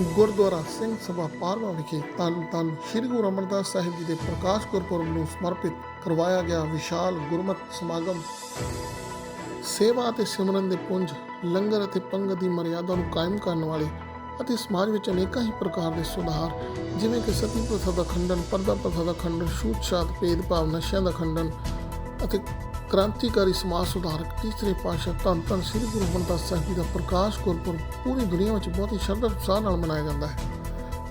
ਗੁਰਦੁਆਰਾ ਸਿੰਘ ਸਭਾ ਪਾਰਵਾ ਵਿਖੇ ਧੰਨ ਧੰਨ ਸ੍ਰੀ ਗੁਰੂ ਅਮਰਦਾਸ ਸਾਹਿਬ ਜੀ ਦੇ ਪ੍ਰਕਾਸ਼ ਗੁਰਪੁਰਬ ਨੂੰ ਸਮਰਪਿਤ ਕਰਵਾਇਆ ਗਿਆ ਵਿਸ਼ਾਲ ਗੁਰਮਤਿ ਸਮਾਗਮ। ਸੇਵਾ ਅਤੇ ਸਿਮਰਨ ਦੇ ਪੁੰਜ, ਲੰਗਰ ਅਤੇ ਪੰਗਤ ਦੀ ਮਰਿਆਦਾ ਨੂੰ ਕਾਇਮ ਕਰਨ ਵਾਲੇ ਅਤੇ ਸਮਾਜ ਵਿੱਚ ਅਨੇਕਾਂ ਹੀ ਪ੍ਰਕਾਰ ਦੇ ਸੁਧਾਰ, ਜਿਵੇਂ ਕਿ ਸਤੀ ਪ੍ਰਥਾ ਦਾ ਖੰਡਨ, ਪਰਦਾ ਪ੍ਰਥਾ ਦਾ ਖੰਡਨ ਛੂਤ ਛਾਤ ਭੇਦਭਾਵ, ਨਸ਼ਿਆਂ ਦਾ ਖੰਡਨ ਅਤੇ ਕ੍ਰਾਂਤੀਕਾਰੀ ਸਮਾਜ ਸੁਧਾਰਕ ਤੀਸਰੇ ਪਾਤਸ਼ਾਹ ਧੰਨ ਧੰਨ ਸ੍ਰੀ ਗੁਰੂ ਅਮਰਦਾਸ ਸਾਹਿਬ ਜੀ ਦਾ ਪ੍ਰਕਾਸ਼ ਗੁਰਪੁਰਬ ਪੂਰੀ ਦੁਨੀਆ ਵਿੱਚ ਬਹੁਤ ਹੀ ਸ਼ਰਧਾ ਉਤਸ਼ਾਹ ਨਾਲ ਮਨਾਇਆ ਜਾਂਦਾ ਹੈ।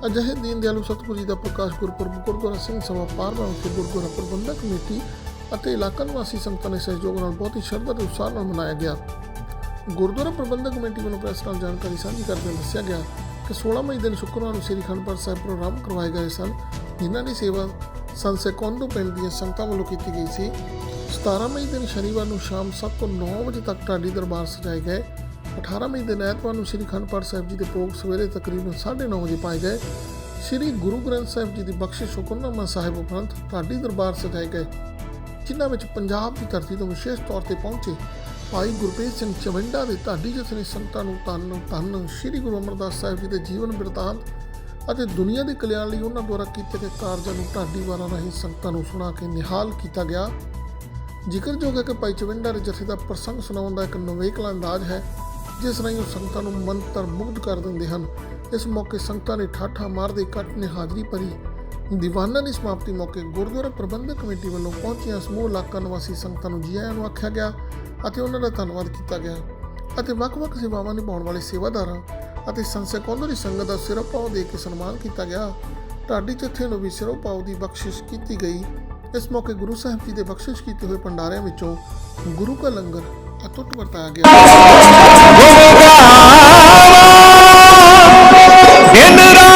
ਅਜਿਹੇ ਦੀਨ ਦਿਆਲੂ ਸਤਿਗੁਰੂ ਜੀ ਦਾ ਪ੍ਰਕਾਸ਼ ਗੁਰਪੁਰਬ ਗੁਰਦੁਆਰਾ ਸਿੰਘ ਸਭਾ ਪਾਰਵਾ ਵਿਖੇ ਗੁਰਦੁਆਰਾ ਪ੍ਰਬੰਧਕ ਕਮੇਟੀ ਅਤੇ ਇਲਾਕਾ ਨਿਵਾਸੀ ਸੰਗਤਾਂ ਦੇ ਸਹਿਯੋਗ ਨਾਲ ਬਹੁਤ ਹੀ ਸ਼ਰਧਾ ਤੇ ਉਤਸ਼ਾਹ ਨਾਲ ਮਨਾਇਆ ਗਿਆ। ਗੁਰਦੁਆਰਾ ਪ੍ਰਬੰਧਕ ਕਮੇਟੀ ਵੱਲੋਂ ਪ੍ਰੈਸ ਨਾਲ ਜਾਣਕਾਰੀ ਸਾਂਝੀ ਕਰਦੇ ਦੱਸਿਆ ਗਿਆ ਕਿ 16 ਮਈ ਦਿਨ ਸ਼ੁੱਕਰਵਾਰ ਨੂੰ ਸ੍ਰੀ ਅਖੰਡ ਸਾਹਿਬ ਪ੍ਰੋਗਰਾਮ ਕਰਵਾਏ ਗਏ ਸਨ, ਜਿਨ੍ਹਾਂ ਦੀ ਸੇਵਾ ਸੰਸੇ ਕੋਂਦੂ ਪਿੰਡ ਦੀਆਂ ਸੰਗਤਾਂ ਵੱਲੋਂ ਕੀਤੀ ਗਈ ਸੀ। 17 ਮਈ ਦਿਨ ਸ਼ਨੀਵਾਰ ਨੂੰ ਸ਼ਾਮ 7 ਤੋਂ 9 ਵਜੇ ਤੱਕ ਢਾਡੀ ਦਰਬਾਰ ਸਜਾਏ ਗਏ। 18 ਮਈ ਦਿਨ ਐਤਵਾਰ ਨੂੰ ਸ੍ਰੀ ਅਖੰਡ ਪਾਠ ਸਾਹਿਬ ਜੀ ਦੇ ਭੋਗ ਸਵੇਰੇ ਤਕਰੀਬਨ 9:30 ਵਜੇ ਪਾਏ ਗਏ। ਸ੍ਰੀ ਗੁਰੂ ਗ੍ਰੰਥ ਸਾਹਿਬ ਜੀ ਦੀ ਬਖਸ਼ਿਸ਼ ਹੁਕਮਨਾਮਾ ਸਾਹਿਬ ਉਪਰੰਤ ਢਾਡੀ ਦਰਬਾਰ ਸਜਾਏ ਗਏ। ਜਿਨ੍ਹਾਂ ਵਿੱਚ ਪੰਜਾਬ ਦੀ ਧਰਤੀ ਤੋਂ ਵਿਸ਼ੇਸ਼ ਤੌਰ ਤੇ ਪਹੁੰਚੇ ਭਾਈ ਗੁਰਪ੍ਰੀਤ ਸਿੰਘ ਚਵੰਡਾ ਦੇ ਢਾਡੀ ਜਥੇਰੀ ਸੰਗਤਾਂ ਨੂੰ ਧੰਨ ਧੰਨ ਸ੍ਰੀ ਗੁਰੂ ਅਮਰਦਾਸ ਸਾਹਿਬ ਜੀ ਦੇ ਜੀਵਨ ਬਿਰਤਾਂਤ ਅਤੇ ਦੁਨੀਆ ਦੇ ਕਲਿਆਣ ਲਈ ਉਹਨਾਂ ਦੁਆਰਾ ਕੀਤੇ ਗਏ ਕਾਰਜਾਂ ਨੂੰ ਢਾਡੀ ਵਾਰਾਂ ਰਾਹੀਂ ਸੰਗਤਾਂ ਨੂੰ ਸੁਣਾ ਕੇ ਨਿਹਾਲ ਕੀਤਾ ਗਿਆ। ਜ਼ਿਕਰਯੋਗ ਹੈ ਕਿ ਭਾਈ ਚਵੰਡਾ ਦੇ ਜਥੇ ਦਾ ਪ੍ਰਸੰਗ ਸੁਣਾਉਣ ਦਾ ਇੱਕ ਨਵੇਕਲਾ ਅੰਦਾਜ਼ ਹੈ, ਜਿਸ ਰਾਹੀਂ ਉਹ ਸੰਗਤਾਂ ਨੂੰ ਮੰਤਰ ਮੁਗਧ ਕਰ ਦਿੰਦੇ ਹਨ। ਇਸ ਮੌਕੇ ਸੰਗਤਾਂ ਨੇ ਠਾਠਾ ਮਾਰਦੇ ਇਕੱਠ ਨੇ ਹਾਜ਼ਰੀ ਭਰੀ। ਦੀਵਾਨਾਂ ਦੀ ਸਮਾਪਤੀ ਮੌਕੇ ਗੁਰਦੁਆਰਾ ਪ੍ਰਬੰਧਕ ਕਮੇਟੀ ਵੱਲੋਂ ਪਹੁੰਚੀਆਂ ਸਮੂਹ ਇਲਾਕਾ ਨਿਵਾਸੀ ਸੰਗਤਾਂ ਨੂੰ ਜੀ ਆਇਆਂ ਨੂੰ ਆਖਿਆ ਗਿਆ ਅਤੇ ਉਹਨਾਂ ਦਾ ਧੰਨਵਾਦ ਕੀਤਾ ਗਿਆ ਅਤੇ ਵੱਖ-ਵੱਖ ਸੇਵਾਵਾਂ ਨਿਭਾਉਣ ਵਾਲੇ ਸੇਵਾਦਾਰਾਂ ਅਤੇ ਸੰਸੇ ਦੀ ਸੰਗਤ ਦਾ ਸਿਰੋਪਾਓ ਦੇ ਕੇ ਸਨਮਾਨ ਕੀਤਾ ਗਿਆ। ਢਾਡੀ ਜਥੇ ਨੂੰ ਵੀ ਸਿਰੋਪਾਓ ਦੀ ਬਖਸ਼ਿਸ਼ ਕੀਤੀ ਗਈ। ਇਸ ਮੌਕੇ ਗੁਰੂ ਸਾਹਿਬ ਜੀ ਦੇ ਬਖਸ਼ਿਸ਼ ਕੀਤੇ ਹੋਏ ਭੰਡਾਰਿਆਂ ਵਿੱਚੋਂ ਗੁਰੂ ਕਾ ਲੰਗਰ ਅਤੁੱਟ ਵਰਤਾਇਆ ਗਿਆ। ਗੁਰੂ ਕਾ